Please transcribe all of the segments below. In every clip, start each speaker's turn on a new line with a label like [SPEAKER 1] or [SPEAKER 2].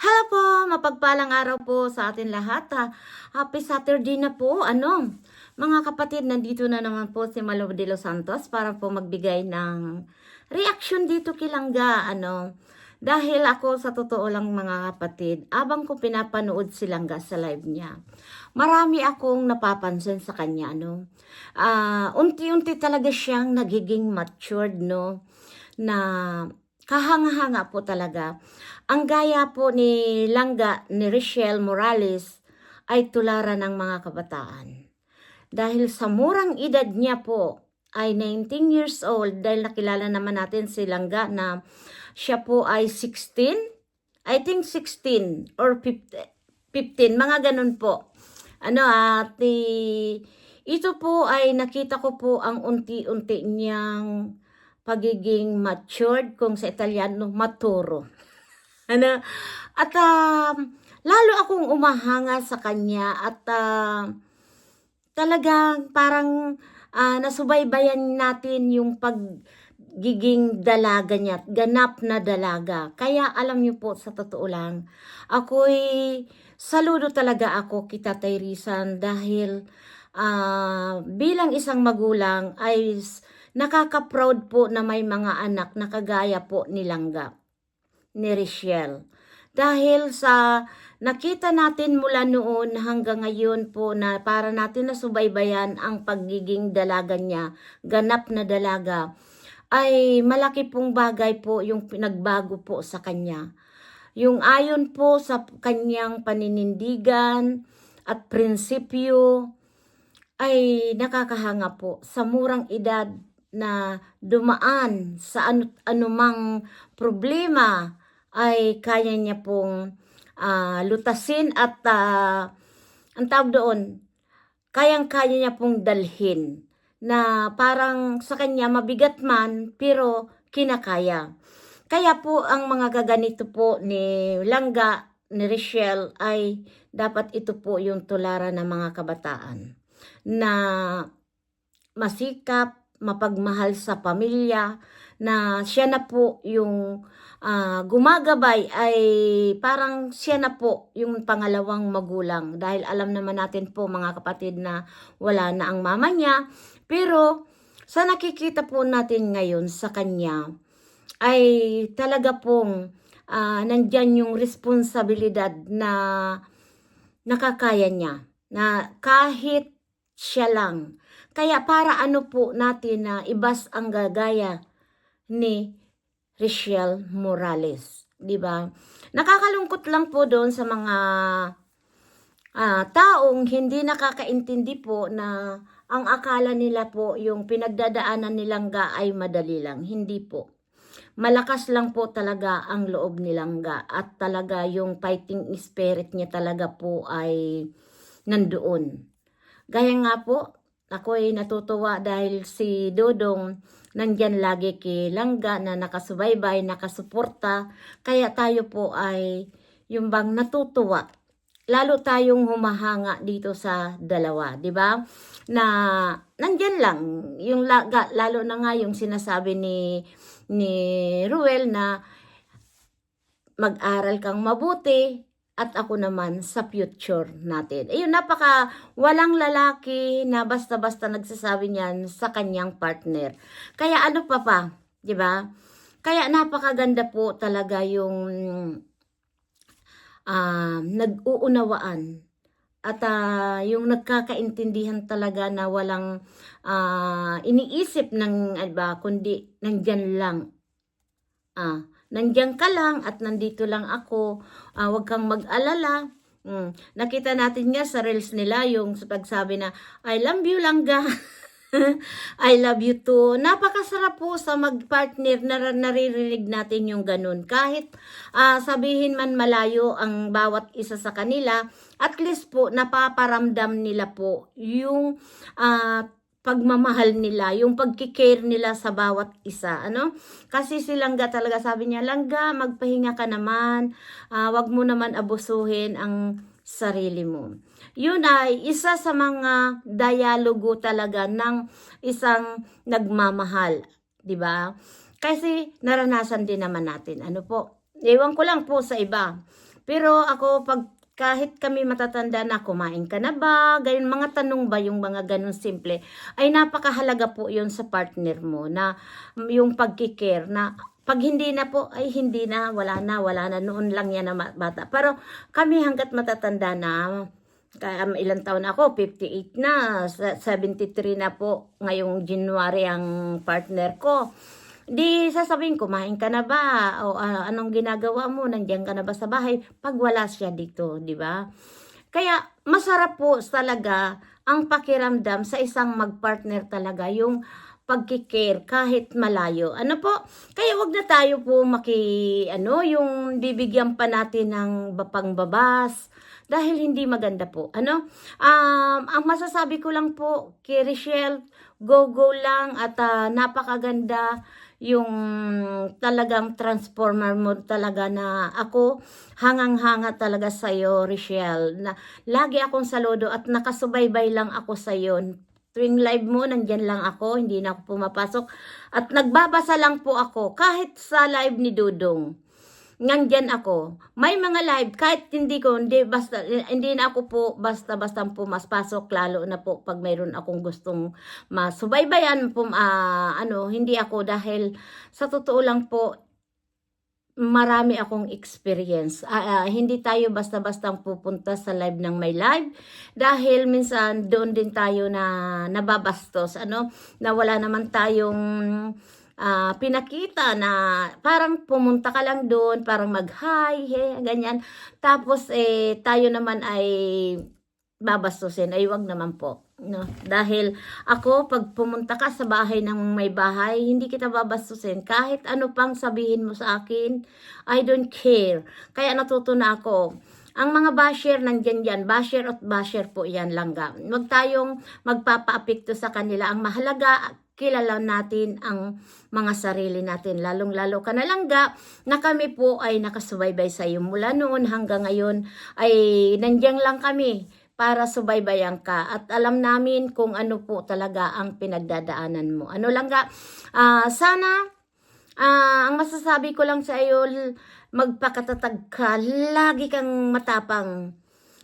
[SPEAKER 1] Hello po, mapagpalang araw po sa atin lahat. ha. Happy Saturday na po. Ano? Mga kapatid, nandito na naman po si Malo de los Santos para po magbigay ng reaction dito kilangga. Ano? Dahil ako sa totoo lang mga kapatid, abang ko pinapanood si Langga sa live niya, marami akong napapansin sa kanya. Ano? Ah, unti-unti talaga siyang nagiging matured, no? Na kahanga-hanga po talaga. Ang gaya po ni Langga, ni Richelle Morales, ay tularan ng mga kabataan. Dahil sa murang edad niya po, ay 19 years old, dahil nakilala naman natin si Langga na siya po ay 16, I think 16 or 15, 15 mga ganun po. Ano at ito po ay nakita ko po ang unti-unti niyang pagiging matured kung sa Italiano maturo. Ano? At um, lalo akong umahanga sa kanya at uh, talagang parang ah, nasubaybayan natin yung pagiging dalaga niya, ganap na dalaga. Kaya alam niyo po sa totoo lang, ako'y saludo talaga ako kita Rizan dahil ah, bilang isang magulang ay nakaka-proud po na may mga anak na kagaya po ni Langga, ni Richelle. Dahil sa nakita natin mula noon hanggang ngayon po na para natin nasubaybayan ang pagiging dalaga niya, ganap na dalaga, ay malaki pong bagay po yung pinagbago po sa kanya. Yung ayon po sa kanyang paninindigan at prinsipyo ay nakakahanga po sa murang edad na dumaan sa anu- anumang problema ay kaya niya pong ah, lutasin at ah, ang tawag doon, kayang-kaya niya pong dalhin na parang sa kanya mabigat man pero kinakaya. Kaya po ang mga gaganito po ni Langga, ni Richelle ay dapat ito po yung tularan ng mga kabataan na masikap, mapagmahal sa pamilya, na siya na po yung ah, gumagabay ay parang siya na po yung pangalawang magulang. Dahil alam naman natin po mga kapatid na wala na ang mama niya. Pero sa nakikita po natin ngayon sa kanya ay talaga pong ah, nandyan yung responsibilidad na nakakaya niya. Na kahit siya lang kaya para ano po natin na ibas ang gagaya ni Richelle Morales, 'di ba? Nakakalungkot lang po doon sa mga ah, taong hindi nakakaintindi po na ang akala nila po yung pinagdadaanan nilang ga ay madali lang. Hindi po. Malakas lang po talaga ang loob nilang ga at talaga yung fighting spirit niya talaga po ay nandoon. Gaya nga po, ako ay natutuwa dahil si Dodong nandyan lagi kay Langga na nakasubaybay, nakasuporta. Kaya tayo po ay yung bang natutuwa. Lalo tayong humahanga dito sa dalawa, di ba? Na nandyan lang, yung laga, lalo na nga yung sinasabi ni ni Ruel na mag-aral kang mabuti at ako naman sa future natin. Ayun, napaka walang lalaki na basta-basta nagsasabi niyan sa kanyang partner. Kaya ano pa pa, 'di ba? Kaya napakaganda po talaga yung ah, nag-uunawaan at ah, yung nagkakaintindihan talaga na walang ah, iniisip ng ba kundi nandyan lang ah nandyan ka lang at nandito lang ako ah, wag kang mag-alala Mm. Nakita natin nga sa reels nila yung sa pagsabi na I love you lang ga. I love you too. Napakasarap po sa magpartner na naririnig natin yung ganun. Kahit ah, sabihin man malayo ang bawat isa sa kanila, at least po napaparamdam nila po yung ah, pagmamahal nila, yung pagkikare nila sa bawat isa, ano? Kasi si Langga talaga sabi niya, Langga, magpahinga ka naman, ah, wag mo naman abusuhin ang sarili mo. Yun ay isa sa mga dialogo talaga ng isang nagmamahal, 'di ba? Kasi naranasan din naman natin. Ano po? Ewan ko lang po sa iba. Pero ako, pag kahit kami matatanda na, kumain ka na ba? Ganyan, mga tanong ba yung mga ganun simple? Ay napakahalaga po yun sa partner mo na mm, yung pagkikare na pag hindi na po, ay hindi na, wala na, wala na, noon lang yan na bata. Pero kami hanggat matatanda na, um, ilang taon na ako, 58 na, sa- 73 na po, ngayong January ang partner ko. Di sasabihin, kumain ka na ba? O ah, anong ginagawa mo? Nandiyan ka na ba sa bahay? Pag wala siya dito, di ba? Kaya masarap po talaga ang pakiramdam sa isang magpartner talaga yung pagkikare kahit malayo. Ano po? Kaya wag na tayo po maki ano yung bibigyan pa natin ng bapang babas dahil hindi maganda po. Ano? Um, ang masasabi ko lang po kay Richelle, go go lang at ah, napakaganda yung talagang transformer mo talaga na ako hangang-hanga talaga sa iyo Richelle na lagi akong saludo at nakasubaybay lang ako sa iyo tuwing live mo nandyan lang ako hindi na ako pumapasok. At nagbabasa lang po ako kahit sa live ni Dudong nandyan ako. May mga live, kahit hindi ko, hindi, basta, hindi na ako po basta-basta pumaspasok, lalo na po pag mayroon akong gustong masubaybayan, pum, ah, ano, hindi ako dahil sa totoo lang po, marami akong experience. Ah, ah, hindi tayo basta-basta pupunta sa live ng may live dahil minsan doon din tayo na nababastos, ano, na wala naman tayong ah, pinakita na parang pumunta ka lang doon, parang mag-hi, he, ganyan. Tapos eh tayo naman ay babastusin, ay wag naman po. No? Dahil ako, pag pumunta ka sa bahay ng may bahay, hindi kita babastusin. Kahit ano pang sabihin mo sa akin, I don't care. Kaya natuto na ako. Ang mga basher nandyan yan, basher at basher po yan langga. Huwag tayong magpapa-apekto sa kanila. Ang mahalaga, kilala natin ang mga sarili natin. Lalong-lalo ka na langga na kami po ay nakasubaybay sa iyo. Mula noon hanggang ngayon ay nandiyan lang kami para subaybayan ka at alam namin kung ano po talaga ang pinagdadaanan mo. Ano lang ga, ah, sana ah, ang masasabi ko lang sa iyo, magpakatatag ka, lagi kang matapang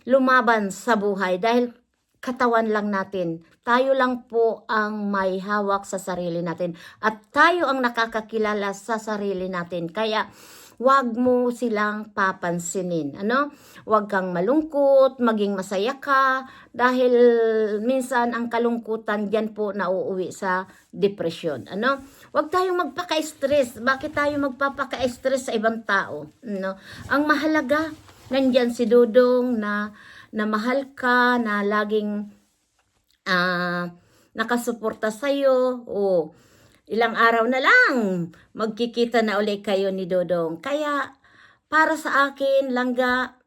[SPEAKER 1] lumaban sa buhay dahil katawan lang natin. Tayo lang po ang may hawak sa sarili natin at tayo ang nakakakilala sa sarili natin. Kaya wag mo silang papansinin. Ano? Wag kang malungkot, maging masaya ka dahil minsan ang kalungkutan diyan po nauuwi sa depression. Ano? Wag tayong magpaka-stress. Bakit tayo magpapaka-stress sa ibang tao? No? Ang mahalaga, nandyan si Dudong na na mahal ka, na laging ah nakasuporta sa'yo. O, ilang araw na lang, magkikita na ulit kayo ni Dodong. Kaya, para sa akin, langga,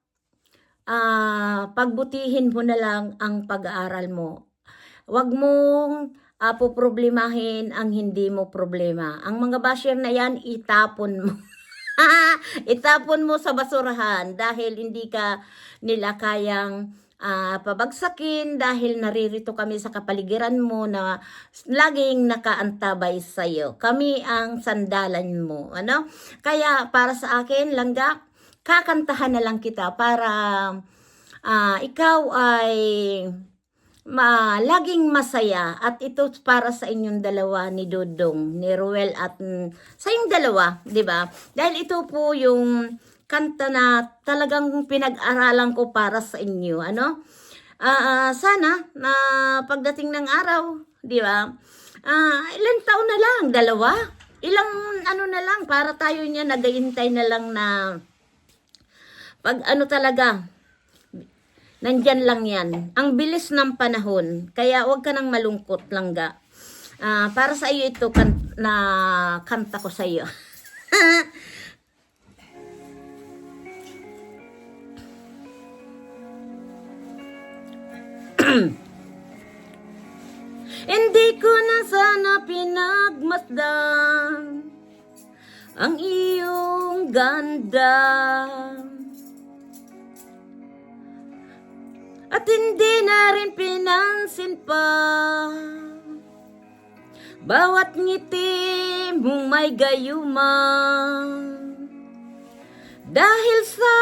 [SPEAKER 1] ah pagbutihin mo na lang ang pag-aaral mo. Huwag mong ah, poproblemahin ang hindi mo problema. Ang mga basher na yan, itapon mo. itapon mo sa basurahan dahil hindi ka nila kayang ah, pabagsakin dahil naririto kami sa kapaligiran mo na laging nakaantabay sa iyo. Kami ang sandalan mo, ano? Kaya para sa akin, langga, kakantahan na lang kita para ah, ikaw ay ma laging masaya at ito para sa inyong dalawa ni Dodong, ni Ruel at mm, sa inyong dalawa, 'di ba? Dahil ito po yung kanta na talagang pinag-aralan ko para sa inyo, ano? Ah, sana na pagdating ng araw, 'di ba? Ah, ilang taon na lang, dalawa. Ilang ano na lang para tayo niya nagahintay na lang na pag ano talaga, nandyan lang yan. Ang bilis ng panahon, kaya huwag ka nang malungkot langga. Ah, para sa iyo ito kan na kanta ko sa iyo. Hindi ko na sana pinagmasdan ang iyong ganda. At hindi na rin pinansin pa. Bawat ngiti mong may gayuma Dahil sa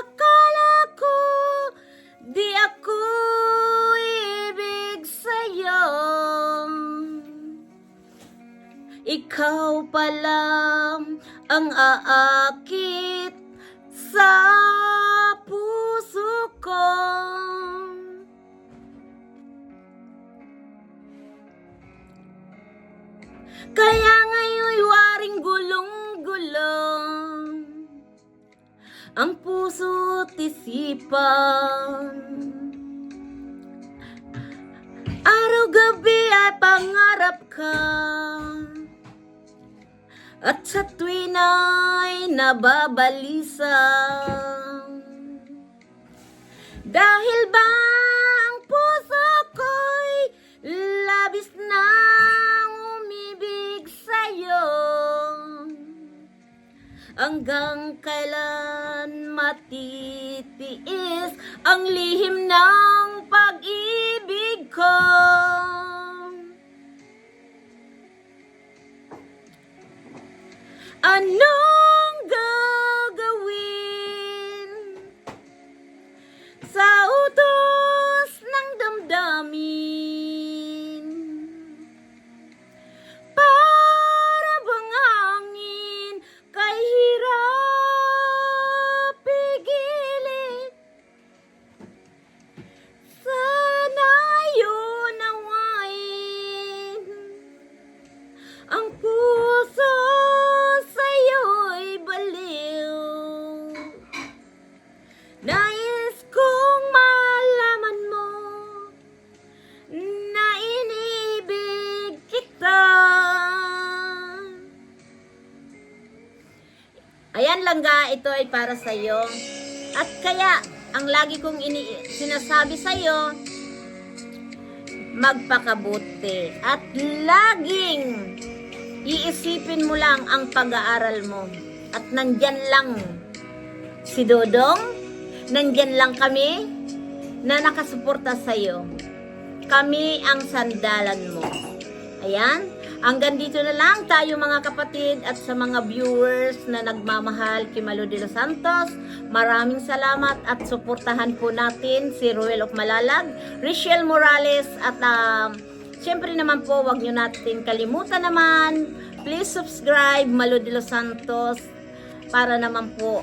[SPEAKER 1] akala ko Di ako ibig sa'yo. Ikaw pala ang aa ang puso't isipan. Araw-gabi ay pangarap ka At sa tuwin ay nababalisa Dahil ba Hanggang kailan matitiis ang lihim ng pag-ibig ko? Anong Ito ay para sa iyo. At kaya, ang lagi kong ini sinasabi sa iyo, magpakabuti. At laging iisipin mo lang ang pag-aaral mo. At nandyan lang si Dodong, nandyan lang kami na nakasuporta sa iyo. Kami ang sandalan mo. Ayan. Hanggang dito na lang tayo mga kapatid at sa mga viewers na nagmamahal kay Malo de los Santos. Maraming salamat at suportahan po natin si Ruel of Malalag, Richelle Morales at um, Siyempre naman po, wag nyo natin kalimutan naman. Please subscribe Malo de los Santos para naman po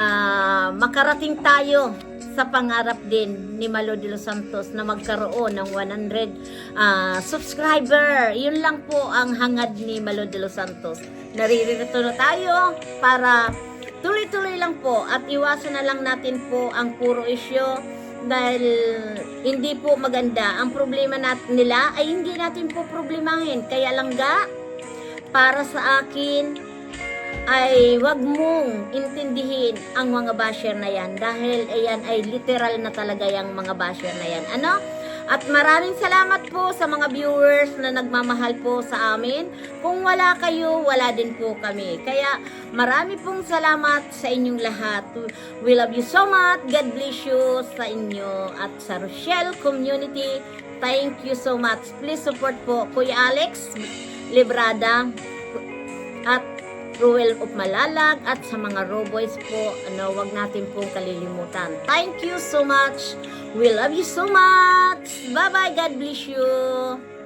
[SPEAKER 1] ah, makarating tayo sa pangarap din ni Malo de los Santos na magkaroon ng 100 ah, subscriber. Yun lang po ang hangad ni Malo de los Santos. Naririto na tayo para tuloy-tuloy lang po at iwasan na lang natin po ang puro isyo dahil hindi po maganda. Ang problema nat nila ay hindi natin po problemahin. Kaya lang ga, para sa akin, ay wag mong intindihin ang mga basher na yan dahil ayan ay literal na talaga yung mga basher na yan. Ano? At maraming salamat po sa mga viewers na nagmamahal po sa amin. Kung wala kayo, wala din po kami. Kaya marami pong salamat sa inyong lahat. We love you so much. God bless you sa inyo at sa Rochelle community. Thank you so much. Please support po Kuya Alex Librada at Ruel of Malalag at sa mga Roboys po, ano, wag natin pong kalilimutan. Thank you so much. We love you so much. Bye-bye. God bless you.